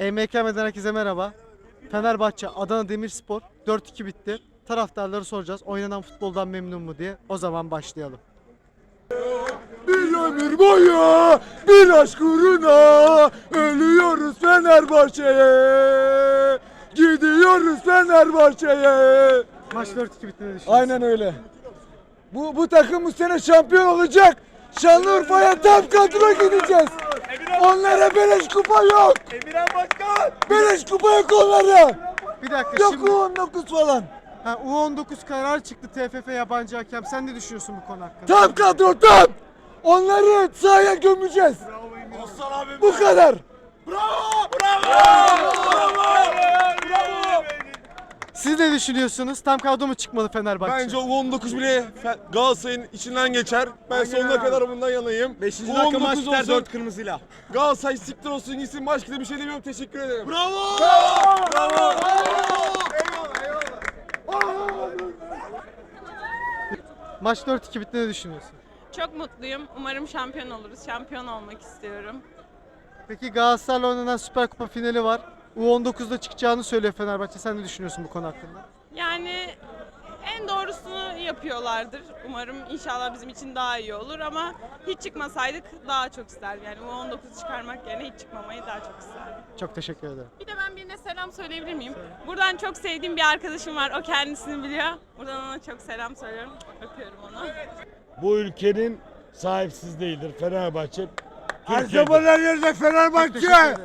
EMK'den herkese merhaba. Fenerbahçe Adana Demirspor 4-2 bitti. Taraftarları soracağız oynanan futboldan memnun mu diye. O zaman başlayalım. Bir ömür boyu bir aşk uğruna ölüyoruz Fenerbahçe'ye. Gidiyoruz Fenerbahçe'ye. Maç 4-2 bitti ne? Aynen öyle. Bu bu takım bu sene şampiyon olacak. Şanlıurfa'ya tam kadro gideceğiz. Onlara beleş kupa yok. Emirhan Başkan! Beleş kupa yok onlara. Bir dakika Yok şimdi U19 falan. ha, U19 kararı çıktı TFF yabancı hakem. Sen ne düşünüyorsun bu konu hakkında? Tam kadro tam. Onları sahaya gömeceğiz. Aslan abim! Bu kadar. Bravo! Bravo! Bravo! Siz ne düşünüyorsunuz? Tam kadro mu çıkmalı Fenerbahçe? Bence U19 bile Fe- Galatasaray'ın içinden geçer. Ben Aynen sonuna abi. kadar bundan yanayım. 5. U19 dakika maç biter olsun. 4 kırmızıyla. Galatasaray siktir olsun gitsin başka da bir şey demiyorum. Teşekkür ederim. Bravo! Bravo! Maç 4-2 bitti ne düşünüyorsun? Çok mutluyum. Umarım şampiyon oluruz. Şampiyon olmak istiyorum. Peki Galatasaray'la oynanan Süper Kupa finali var. U19'da çıkacağını söylüyor Fenerbahçe. Sen ne düşünüyorsun bu konu hakkında? Yani en doğrusunu yapıyorlardır. Umarım inşallah bizim için daha iyi olur ama hiç çıkmasaydık daha çok isterdim. Yani bu 19 çıkarmak yerine hiç çıkmamayı daha çok isterdim. Çok teşekkür ederim. Bir de ben birine selam söyleyebilir miyim? Buradan çok sevdiğim bir arkadaşım var. O kendisini biliyor. Buradan ona çok selam söylüyorum. Öpüyorum onu. bu ülkenin sahipsiz değildir Fenerbahçe. Her zaman her yerde Teşekkür Fenerbahçe. ederim.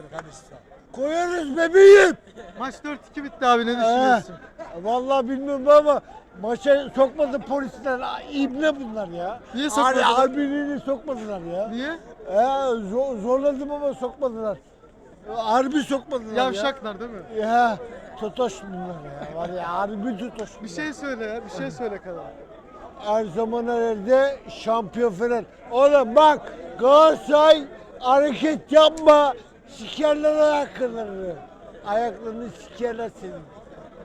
Koyarız bebeğim. Maç 4-2 bitti abi ne düşünüyorsun? Vallahi bilmiyorum ama maça sokmadı polisler. Aa, İbne bunlar ya. Niye Har- sokmadılar? Harbiliğini sokmadılar ya. Niye? Ee, zor- zorladım ama sokmadılar. Harbi sokmadılar ya. Yavşaklar değil mi? Ya totoş bunlar ya. Var ya harbi totoş Bir bunlar. şey söyle ya, bir şey söyle kadar. Her zaman her yerde şampiyon falan. Oğlum bak Galatasaray hareket yapma. Sikerler ayaklarını. Ayaklarını sikerler senin.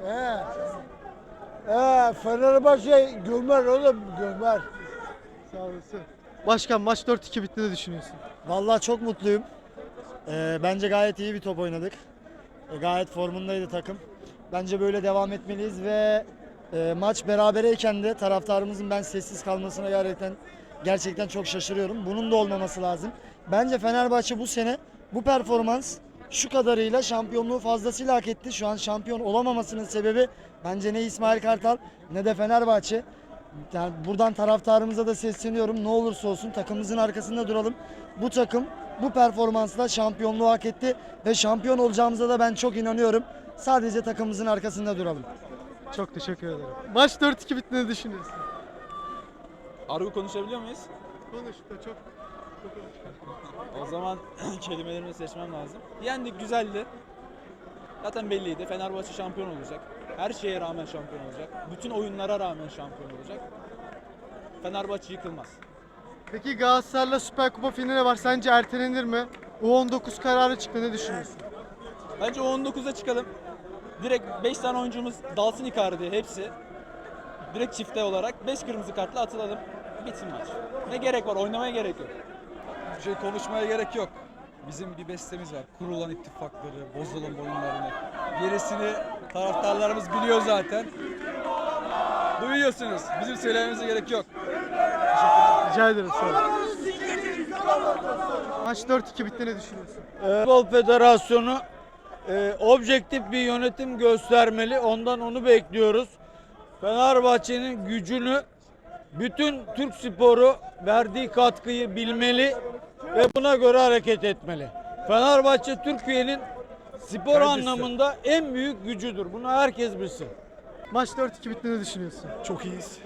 He. He, Fenerbahçe gömer oğlum gömer. Sağ olasın. Başkan maç 4-2 bitti ne düşünüyorsun? Vallahi çok mutluyum. Ee, bence gayet iyi bir top oynadık. Ee, gayet formundaydı takım. Bence böyle devam etmeliyiz ve e, maç berabereyken de taraftarımızın ben sessiz kalmasına gerçekten gerçekten çok şaşırıyorum. Bunun da olmaması lazım. Bence Fenerbahçe bu sene bu performans şu kadarıyla şampiyonluğu fazlasıyla hak etti. Şu an şampiyon olamamasının sebebi bence ne İsmail Kartal ne de Fenerbahçe. Yani buradan taraftarımıza da sesleniyorum. Ne olursa olsun takımımızın arkasında duralım. Bu takım bu performansla şampiyonluğu hak etti ve şampiyon olacağımıza da ben çok inanıyorum. Sadece takımımızın arkasında duralım. Çok teşekkür ederim. Maç 4-2 bitti ne düşünüyorsun? Argo konuşabiliyor muyuz? Konuş da çok. O zaman kelimelerimi seçmem lazım. Yendik güzeldi. Zaten belliydi. Fenerbahçe şampiyon olacak. Her şeye rağmen şampiyon olacak. Bütün oyunlara rağmen şampiyon olacak. Fenerbahçe yıkılmaz. Peki Galatasaray'la Süper Kupa finali var. Sence ertelenir mi? U19 kararı çıktı ne düşünüyorsun? Bence o 19'a çıkalım. Direkt 5 tane oyuncumuz dalsın Icardi hepsi. Direkt çifte olarak 5 kırmızı kartla atılalım. Bitsin maç. Ne gerek var? Oynamaya gerek yok. Şey konuşmaya gerek yok. Bizim bir bestemiz var. Kurulan ittifakları, bozulan boyunlarını. Gerisini taraftarlarımız biliyor zaten. Duyuyorsunuz. Bizim söylememize gerek yok. Rica ederim sağ. Maç 4-2 bitti ne düşünüyorsun? Futbol Federasyonu e, objektif bir yönetim göstermeli. Ondan onu bekliyoruz. Fenerbahçe'nin gücünü bütün Türk sporu verdiği katkıyı bilmeli ve buna göre hareket etmeli. Fenerbahçe Türkiye'nin spor anlamında en büyük gücüdür. Bunu herkes bilsin. Maç 4-2 bitti ne düşünüyorsun? Çok iyiyiz.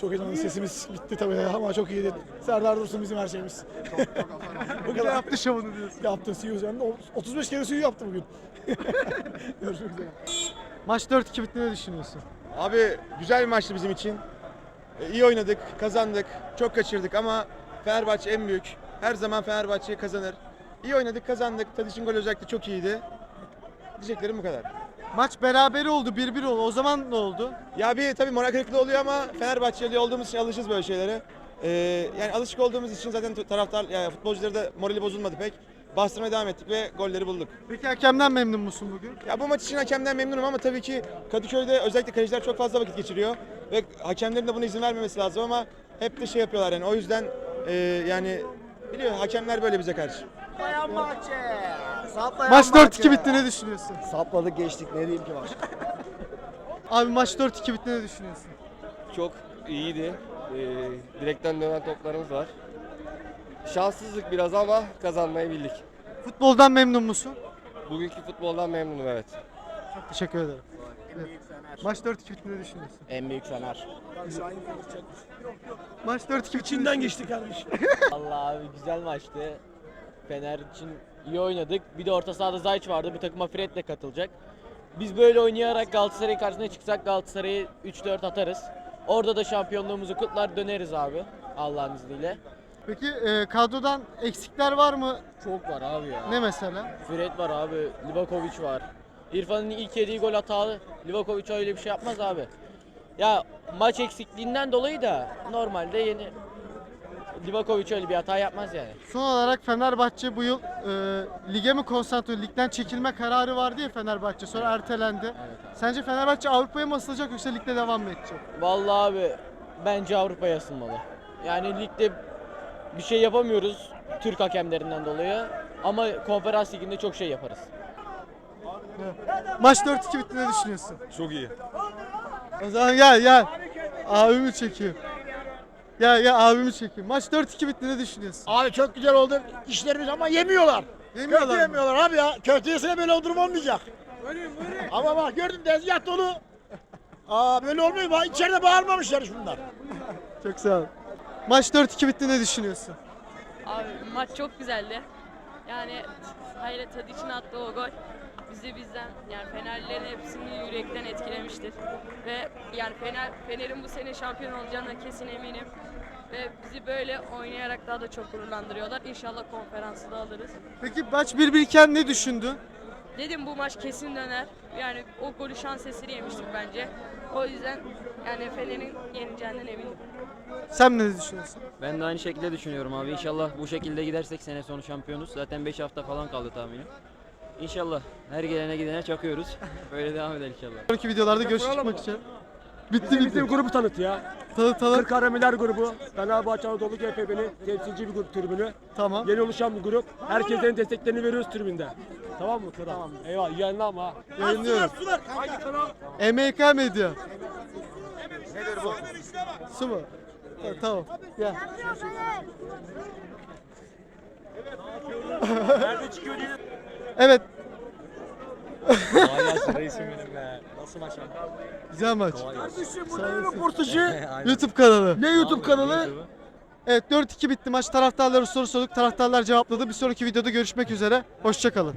Çok heyecanlı sesimiz bitti tabii ama çok iyiydi. Serdar Dursun bizim her şeyimiz. Bu Ne kadar yaptı şovunu diyorsun? yaptı suyu üzerinde. O- 35 kere suyu yaptı bugün. Görüşmek üzere. Maç 4-2 bitti ne düşünüyorsun? Abi güzel bir maçtı bizim için. E, iyi oynadık, kazandık. Çok kaçırdık ama Fenerbahçe en büyük. Her zaman Fenerbahçe kazanır. İyi oynadık, kazandık. Tadiş'in golü özellikle çok iyiydi. Diyeceklerim bu kadar. Maç berabere oldu 1-1 oldu. O zaman ne oldu? Ya bir tabii moral kırıklığı oluyor ama Fenerbahçeli olduğumuz için alışırız böyle şeylere. Ee, yani alışık olduğumuz için zaten taraftar, yani futbolcuları da morali bozulmadı pek. bastırmaya devam ettik ve golleri bulduk. Peki hakemden memnun musun bugün? Ya bu maç için hakemden memnunum ama tabii ki Kadıköy'de özellikle kaleciler çok fazla vakit geçiriyor ve hakemlerin de buna izin vermemesi lazım ama hep de şey yapıyorlar yani o yüzden e, yani biliyor hakemler böyle bize karşı. Maç 4-2 bitti ne düşünüyorsun? Sapladık geçtik ne diyeyim ki var. Abi maç 4-2 bitti ne düşünüyorsun? Çok iyiydi. Ee, direkten dönen toplarımız var. Şanssızlık biraz ama kazanmayı bildik. Futboldan memnun musun? Bugünkü futboldan memnunum evet. Çok teşekkür ederim. Evet. Maç 4-2 bitti ne düşünüyorsun? En büyük Fener. Maç 4-2 bitti. İçinden geçti kardeşim. Allah abi güzel maçtı. Fener için iyi oynadık. Bir de orta sahada Zayç vardı. Bu takıma Fred de katılacak. Biz böyle oynayarak Galatasaray'ın karşısına çıksak Galatasaray'ı 3-4 atarız. Orada da şampiyonluğumuzu kutlar döneriz abi Allah'ın izniyle. Peki e, kadrodan eksikler var mı? Çok var abi ya. Ne mesela? Fred var abi, Livakovic var. İrfan'ın ilk yediği gol hatalı. Livakovic öyle bir şey yapmaz abi. Ya maç eksikliğinden dolayı da normalde yeni Livakovic öyle bir hata yapmaz yani. Son olarak Fenerbahçe bu yıl e, lige mi konsantre, ligden çekilme kararı vardı ya Fenerbahçe sonra ertelendi. Sence Fenerbahçe Avrupa'ya mı asılacak yoksa ligde devam mı edecek? Vallahi abi bence Avrupa'ya asılmalı. Yani ligde bir şey yapamıyoruz Türk hakemlerinden dolayı ama konferans liginde çok şey yaparız. Maç 4-2 bitti ne düşünüyorsun? Çok iyi. O zaman gel gel. Abimi çekeyim. Gel gel abimi çekeyim. Maç 4-2 bitti ne düşünüyorsun? Abi çok güzel oldu işlerimiz ama yemiyorlar. Yemiyorlar Köfte mı? yemiyorlar abi ya. Köfte yesene böyle durum olmayacak. Ama bak gördün tezgah dolu. Aa böyle olmuyor. Bak içeride bağırmamışlar hiç bunlar. Çok sağ ol. Maç 4-2 bitti ne düşünüyorsun? Abi maç çok güzeldi. Yani Hayret Tadiç'in attığı o gol bizi bizden yani Fenerlilerin hepsini yürekten etkilemiştir. Ve yani Fener Fener'in bu sene şampiyon olacağına kesin eminim. Ve bizi böyle oynayarak daha da çok gururlandırıyorlar. İnşallah konferansı da alırız. Peki maç 1-1 iken ne düşündün? Dedim bu maç kesin döner. Yani o golü şans eseri yemiştik bence. O yüzden yani Fener'in yeneceğinden eminim. Sen ne düşünüyorsun? Ben de aynı şekilde düşünüyorum abi. İnşallah bu şekilde gidersek sene sonu şampiyonuz. Zaten 5 hafta falan kaldı tahminim. İnşallah her gelene gidene çakıyoruz. Böyle devam eder inşallah. Sonraki videolarda görüşmek için. Bitti bitti. grubu tanıt ya. Tanı tanı. Karamiler grubu. Fenerbahçe Anadolu GFB'nin temsilci bir grup tribünü. Tamam. Yeni oluşan bir grup. Herkesin desteklerini veriyoruz tribünde. Tamam mı? Tamam. Eyvallah. İyi yayınlar ama. Yayınlıyorum. Hangi kanal? MK Medya. Nedir bu? Su mu? Ta- tamam. Gel. Evet. Güzel maç. Kardeşim bu ne röportajı? YouTube kanalı. Ne YouTube kanalı? Evet 4-2 bitti maç. Taraftarlara soru sorduk. Taraftarlar cevapladı. Bir sonraki videoda görüşmek üzere. Hoşçakalın.